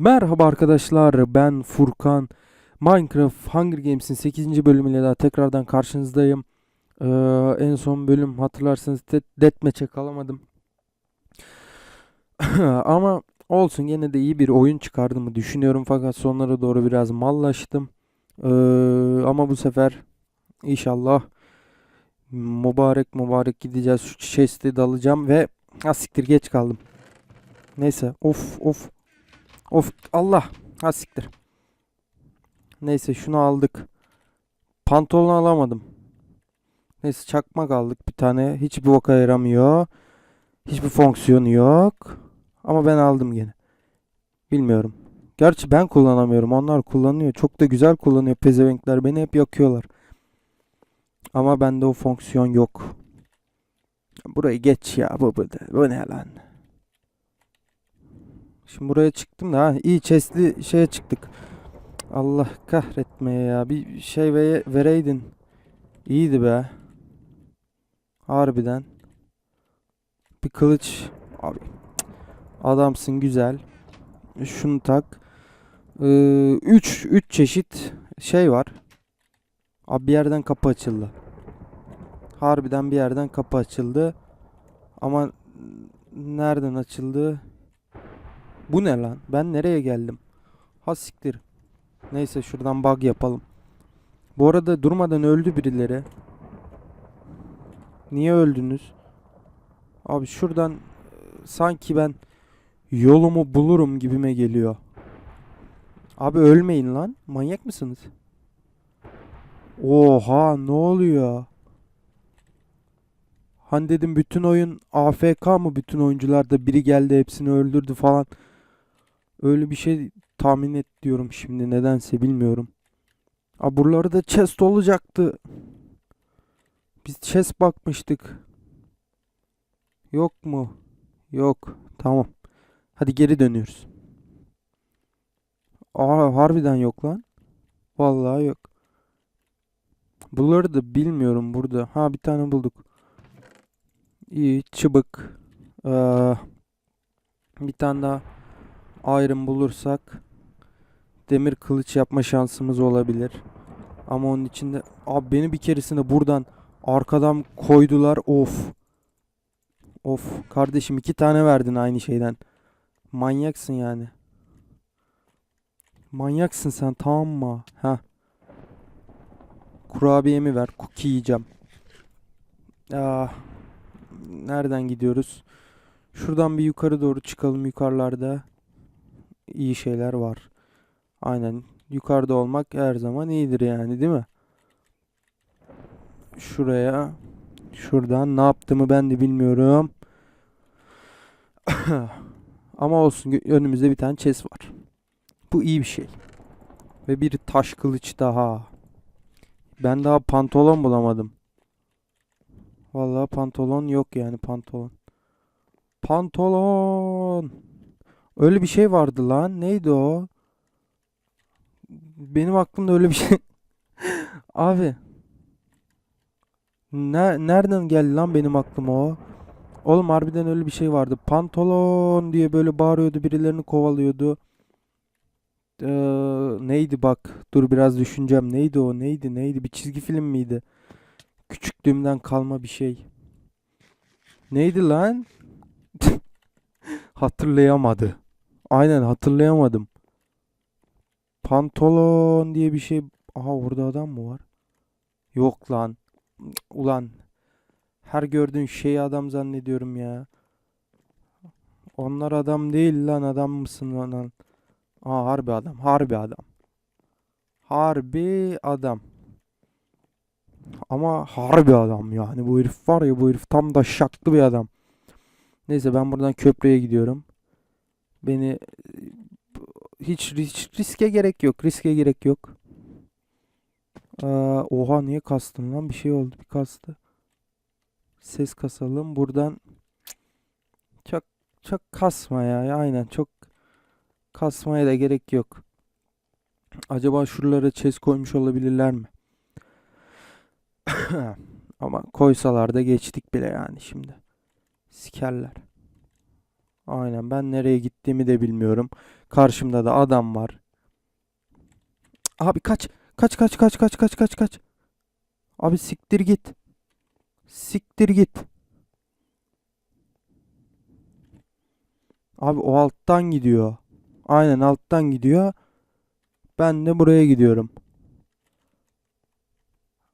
Merhaba arkadaşlar ben Furkan. Minecraft Hunger Games'in 8. bölümüyle daha tekrardan karşınızdayım. Ee, en son bölüm hatırlarsanız de Deathmatch'e kalamadım. Ama olsun gene de iyi bir oyun çıkardığımı düşünüyorum fakat sonlara doğru biraz mallaştım. Ee, ama bu sefer inşallah mübarek mübarek gideceğiz. Şu chest'i dalacağım ve ha siktir geç kaldım. Neyse of of Of Allah. Ha siktir. Neyse şunu aldık. Pantolon alamadım. Neyse çakmak aldık bir tane. Hiçbir boka yaramıyor. Hiçbir fonksiyonu yok. Ama ben aldım gene. Bilmiyorum. Gerçi ben kullanamıyorum. Onlar kullanıyor. Çok da güzel kullanıyor pezevenkler. Beni hep yakıyorlar. Ama bende o fonksiyon yok. Burayı geç ya bu, bu, bu ne lan? Şimdi buraya çıktım da ha iyi chestli şeye çıktık. Allah kahretmeye ya. Bir şey ve vereydin. İyiydi be. Harbiden. Bir kılıç. Abi. Adamsın güzel. Şunu tak. 3 3 çeşit şey var. Abi bir yerden kapı açıldı. Harbiden bir yerden kapı açıldı. Ama nereden açıldı? Bu ne lan? Ben nereye geldim? Ha siktir. Neyse şuradan bug yapalım. Bu arada durmadan öldü birileri. Niye öldünüz? Abi şuradan sanki ben yolumu bulurum gibime geliyor. Abi ölmeyin lan. Manyak mısınız? Oha ne oluyor? Hani dedim bütün oyun AFK mı bütün oyuncular da biri geldi hepsini öldürdü falan. Öyle bir şey tahmin et diyorum şimdi nedense bilmiyorum. Aa, buraları da chest olacaktı. Biz chest bakmıştık. Yok mu? Yok. Tamam. Hadi geri dönüyoruz. Aa harbiden yok lan. Vallahi yok. Bunları da bilmiyorum burada. Ha bir tane bulduk. İyi çıbık. Ee, bir tane daha iron bulursak demir kılıç yapma şansımız olabilir. Ama onun içinde abi beni bir keresinde buradan arkadan koydular. Of. Of kardeşim iki tane verdin aynı şeyden. Manyaksın yani. Manyaksın sen tamam mı? Ha. Kurabiyemi ver. Cookie yiyeceğim. Ah. Nereden gidiyoruz? Şuradan bir yukarı doğru çıkalım yukarılarda iyi şeyler var. Aynen yukarıda olmak her zaman iyidir yani değil mi? Şuraya şuradan ne yaptığımı ben de bilmiyorum. Ama olsun önümüzde bir tane chest var. Bu iyi bir şey. Ve bir taş kılıç daha. Ben daha pantolon bulamadım. Vallahi pantolon yok yani pantolon. Pantolon. Öyle bir şey vardı lan. Neydi o? Benim aklımda öyle bir şey. Abi. Ne, nereden geldi lan benim aklıma o? Oğlum harbiden öyle bir şey vardı. Pantolon diye böyle bağırıyordu. Birilerini kovalıyordu. Ee, neydi bak. Dur biraz düşüneceğim. Neydi o? Neydi? Neydi? Bir çizgi film miydi? Küçüklüğümden kalma bir şey. Neydi lan? Hatırlayamadı. Aynen hatırlayamadım. Pantolon diye bir şey. Aha orada adam mı var? Yok lan. Ulan. Her gördüğün şeyi adam zannediyorum ya. Onlar adam değil lan adam mısın lan? Aa harbi adam. Harbi adam. Harbi adam. Ama harbi adam yani. Bu herif var ya bu herif tam da şaklı bir adam. Neyse ben buradan köprüye gidiyorum. Beni hiç, hiç riske gerek yok. Riske gerek yok. Aa, oha niye kastın lan? Bir şey oldu. Bir kastı. Ses kasalım. Buradan çok çok kasma ya. Aynen çok kasmaya da gerek yok. Acaba şuralara chest koymuş olabilirler mi? Ama koysalar da geçtik bile yani şimdi. Sikerler. Aynen ben nereye gittiğimi de bilmiyorum. Karşımda da adam var. Abi kaç. Kaç kaç kaç kaç kaç kaç kaç. Abi siktir git. Siktir git. Abi o alttan gidiyor. Aynen alttan gidiyor. Ben de buraya gidiyorum.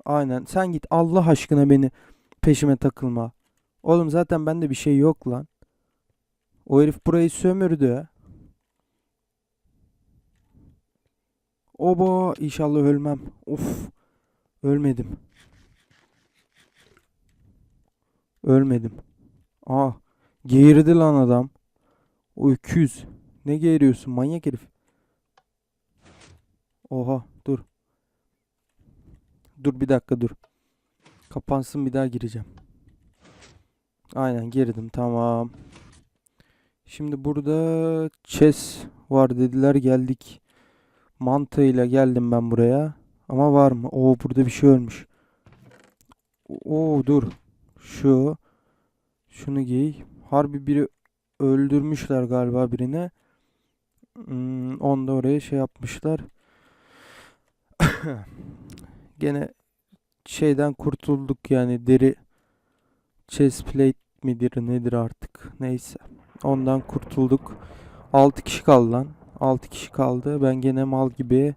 Aynen sen git Allah aşkına beni peşime takılma. Oğlum zaten bende bir şey yok lan. O herif burayı sömürdü. Oba inşallah ölmem. Of. Ölmedim. Ölmedim. Aa. Geğirdi lan adam. O öküz. Ne geğiriyorsun manyak herif. Oha dur. Dur bir dakika dur. Kapansın bir daha gireceğim. Aynen girdim tamam. Şimdi burada chess var dediler geldik. Mantığıyla geldim ben buraya. Ama var mı? Oo burada bir şey ölmüş. Oo dur. Şu. Şunu giy. Harbi biri öldürmüşler galiba birine. Hmm, onu da oraya şey yapmışlar. Gene şeyden kurtulduk yani deri chest plate midir nedir artık neyse. Ondan kurtulduk. 6 kişi kaldı lan. 6 kişi kaldı. Ben gene mal gibi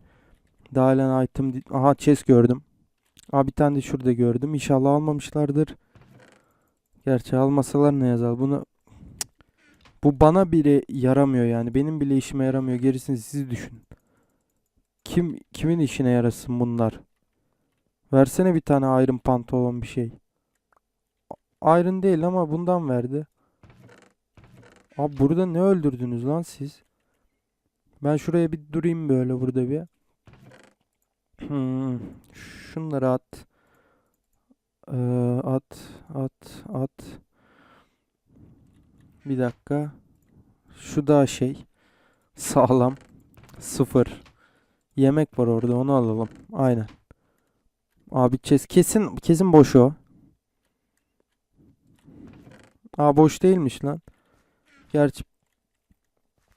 dahalen item di- aha chest gördüm. Aa bir tane de şurada gördüm. İnşallah almamışlardır. Gerçi almasalar ne yazar? Bunu bu bana bile yaramıyor yani. Benim bile işime yaramıyor. Gerisini siz düşünün. Kim kimin işine yarasın bunlar? Versene bir tane iron pantolon bir şey. Iron değil ama bundan verdi. Abi burada ne öldürdünüz lan siz? Ben şuraya bir durayım böyle burada bir. Hmm, Şunları at. Ee, at, at, at. Bir dakika. Şu da şey. Sağlam. Sıfır. Yemek var orada onu alalım. Aynen. Abi chest kesin kesin boş o. Aa boş değilmiş lan. Gerçi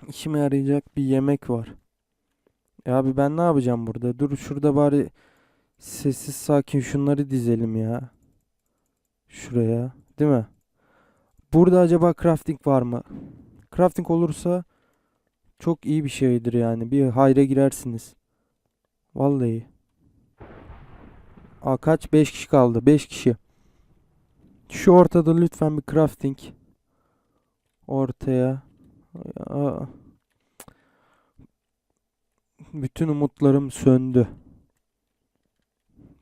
işime yarayacak bir yemek var. E abi ben ne yapacağım burada? Dur şurada bari sessiz sakin şunları dizelim ya. Şuraya, değil mi? Burada acaba crafting var mı? Crafting olursa çok iyi bir şeydir yani. Bir hayra girersiniz. Vallahi. Aa kaç? 5 kişi kaldı. 5 kişi. Şu ortada lütfen bir crafting. Ortaya. Bütün umutlarım söndü.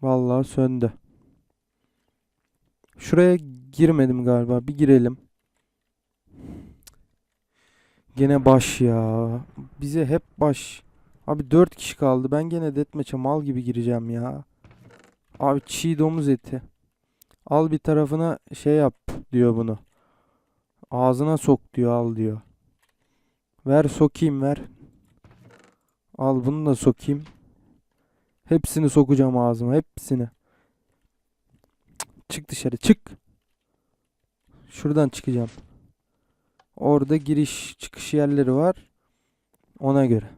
Vallahi söndü. Şuraya girmedim galiba. Bir girelim. Gene baş ya. Bize hep baş. Abi 4 kişi kaldı. Ben gene deathmatch'e mal gibi gireceğim ya. Abi çiğ domuz eti. Al bir tarafına şey yap diyor bunu. Ağzına sok diyor al diyor. Ver sokayım ver. Al bunu da sokayım. Hepsini sokacağım ağzıma hepsini. Çık dışarı çık. Şuradan çıkacağım. Orada giriş çıkış yerleri var. Ona göre.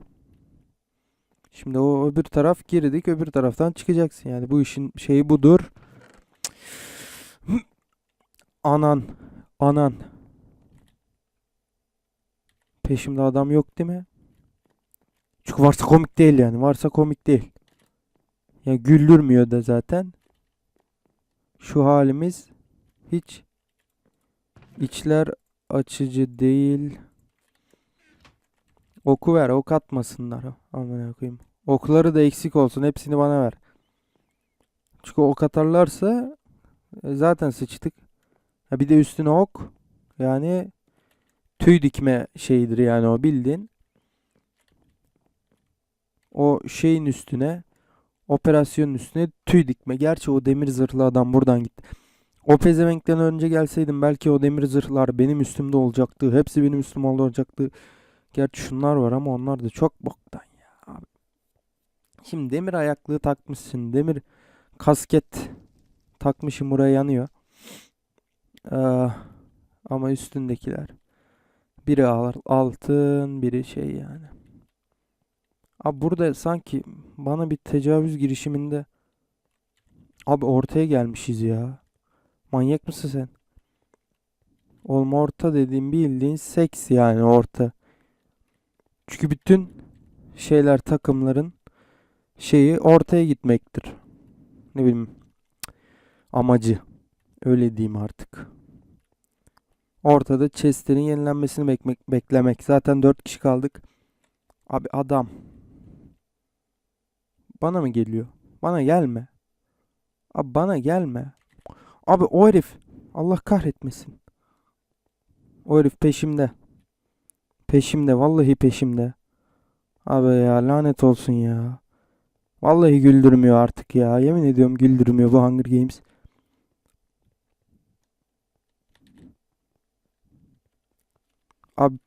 Şimdi o öbür taraf girdik öbür taraftan çıkacaksın. Yani bu işin şeyi budur. Anan. Anan. Peşimde adam yok değil mi? Çünkü varsa komik değil yani. Varsa komik değil. Ya güldürmüyor da zaten. Şu halimiz hiç içler açıcı değil. Oku ver, ok atmasınlar. Amına koyayım. Okları da eksik olsun. Hepsini bana ver. Çünkü ok atarlarsa e, zaten sıçtık. Ha bir de üstüne ok. Yani tüy dikme şeyidir yani o bildiğin. O şeyin üstüne operasyonun üstüne tüy dikme. Gerçi o demir zırhlı adam buradan gitti. O pezevenkten önce gelseydim belki o demir zırhlar benim üstümde olacaktı. Hepsi benim üstümde olacaktı. Gerçi şunlar var ama onlar da çok boktan ya abi. Şimdi demir ayaklığı takmışsın. Demir kasket takmışım buraya yanıyor. Ee, ama üstündekiler. Biri al- altın, biri şey yani. Abi burada sanki bana bir tecavüz girişiminde abi ortaya gelmişiz ya. Manyak mısın sen? Oğlum orta dediğim bildiğin seks yani orta. Çünkü bütün şeyler takımların şeyi ortaya gitmektir. Ne bileyim amacı. Öyle diyeyim artık. Ortada chestlerin yenilenmesini bekmek, beklemek. Zaten 4 kişi kaldık. Abi adam. Bana mı geliyor? Bana gelme. Abi bana gelme. Abi o herif. Allah kahretmesin. O herif peşimde. Peşimde. Vallahi peşimde. Abi ya lanet olsun ya. Vallahi güldürmüyor artık ya. Yemin ediyorum güldürmüyor bu Hunger Games. Abi.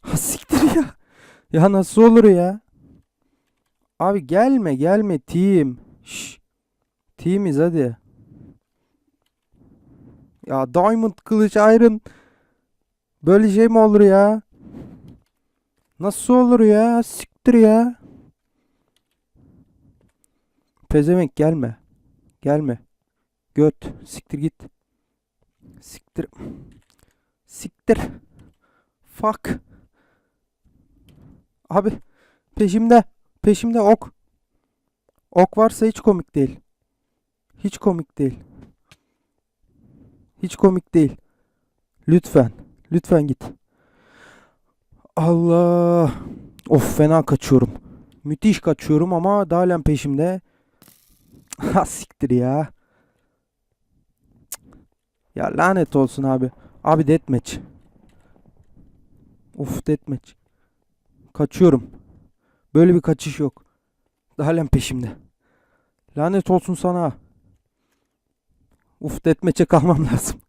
Ha siktir ya. Ya nasıl olur ya? Abi gelme gelme team. Şş. Teamiz hadi. Ya Diamond Kılıç Iron. Böyle şey mi olur ya? Nasıl olur ya? Siktir ya. Pezevenk gelme. Gelme. Göt. Siktir git. Siktir. Siktir. Fuck. Abi peşimde. Peşimde ok. Ok varsa hiç komik değil. Hiç komik değil. Hiç komik değil. Lütfen. Lütfen git. Allah. Of fena kaçıyorum. Müthiş kaçıyorum ama halen peşimde. Ha siktir ya. Ya lanet olsun abi. Abi deathmatch. Of deathmatch. Kaçıyorum. Böyle bir kaçış yok. Halen peşimde. Lanet olsun sana. Uf deathmatch'e kalmam lazım.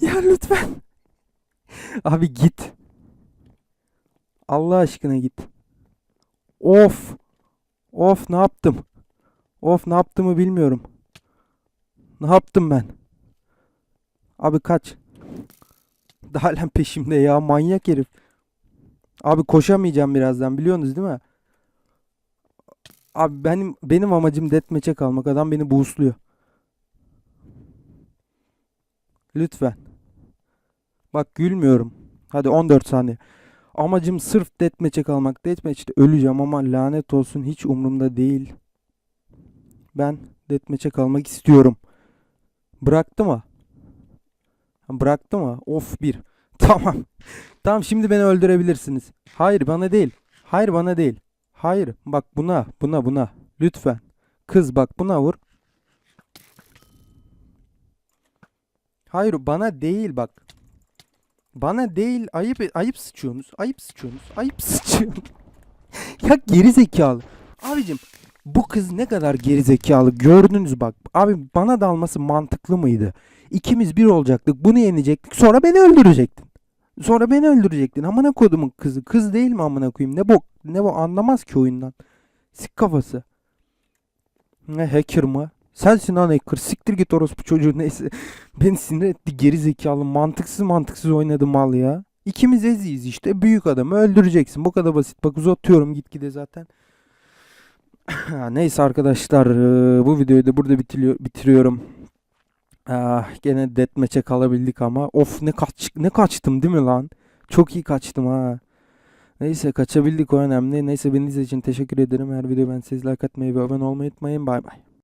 ya lütfen. Abi git. Allah aşkına git. Of. Of ne yaptım? Of ne yaptığımı bilmiyorum. Ne yaptım ben? Abi kaç. Daha halen peşimde ya manyak herif. Abi koşamayacağım birazdan biliyorsunuz değil mi? Abi benim benim amacım deathmatch'e kalmak. Adam beni boostluyor. Lütfen. Bak gülmüyorum. Hadi 14 saniye. Amacım sırf deathmatch'e kalmak. Deathmatch'te öleceğim ama lanet olsun hiç umurumda değil. Ben deathmatch'e kalmak istiyorum. Bıraktı mı? Bıraktı mı? Of bir. Tamam. Tamam şimdi beni öldürebilirsiniz. Hayır bana değil. Hayır bana değil. Hayır bak buna buna buna. Lütfen. Kız bak buna vur. Hayır bana değil bak. Bana değil ayıp ayıp sıçıyorsunuz. Ayıp sıçıyorsunuz. Ayıp sıçıyorsunuz. ya geri zekalı. Abicim bu kız ne kadar geri zekalı gördünüz bak. Abi bana dalması mantıklı mıydı? İkimiz bir olacaktık. Bunu yenecektik. Sonra beni öldürecektin. Sonra beni öldürecektin. Amına kodumun kızı. Kız değil mi amına koyayım? Ne bok? Ne bu anlamaz ki oyundan. Sik kafası. Ne hacker mı? Sensin lan hacker. Siktir git orospu çocuğu neyse. Beni sinir etti geri zekalı. Mantıksız mantıksız oynadı mal ya. İkimiz eziyiz işte. Büyük adamı öldüreceksin. Bu kadar basit. Bak uzatıyorum gitgide zaten. Neyse arkadaşlar bu videoyu da burada bitiriyor, bitiriyorum. Ah, gene deathmatch'e kalabildik ama of ne kaç ne kaçtım değil mi lan? Çok iyi kaçtım ha. Neyse kaçabildik o önemli. Neyse beni için teşekkür ederim. Her video ben sizlerle like atmayı ve abone olmayı unutmayın. Bay bay.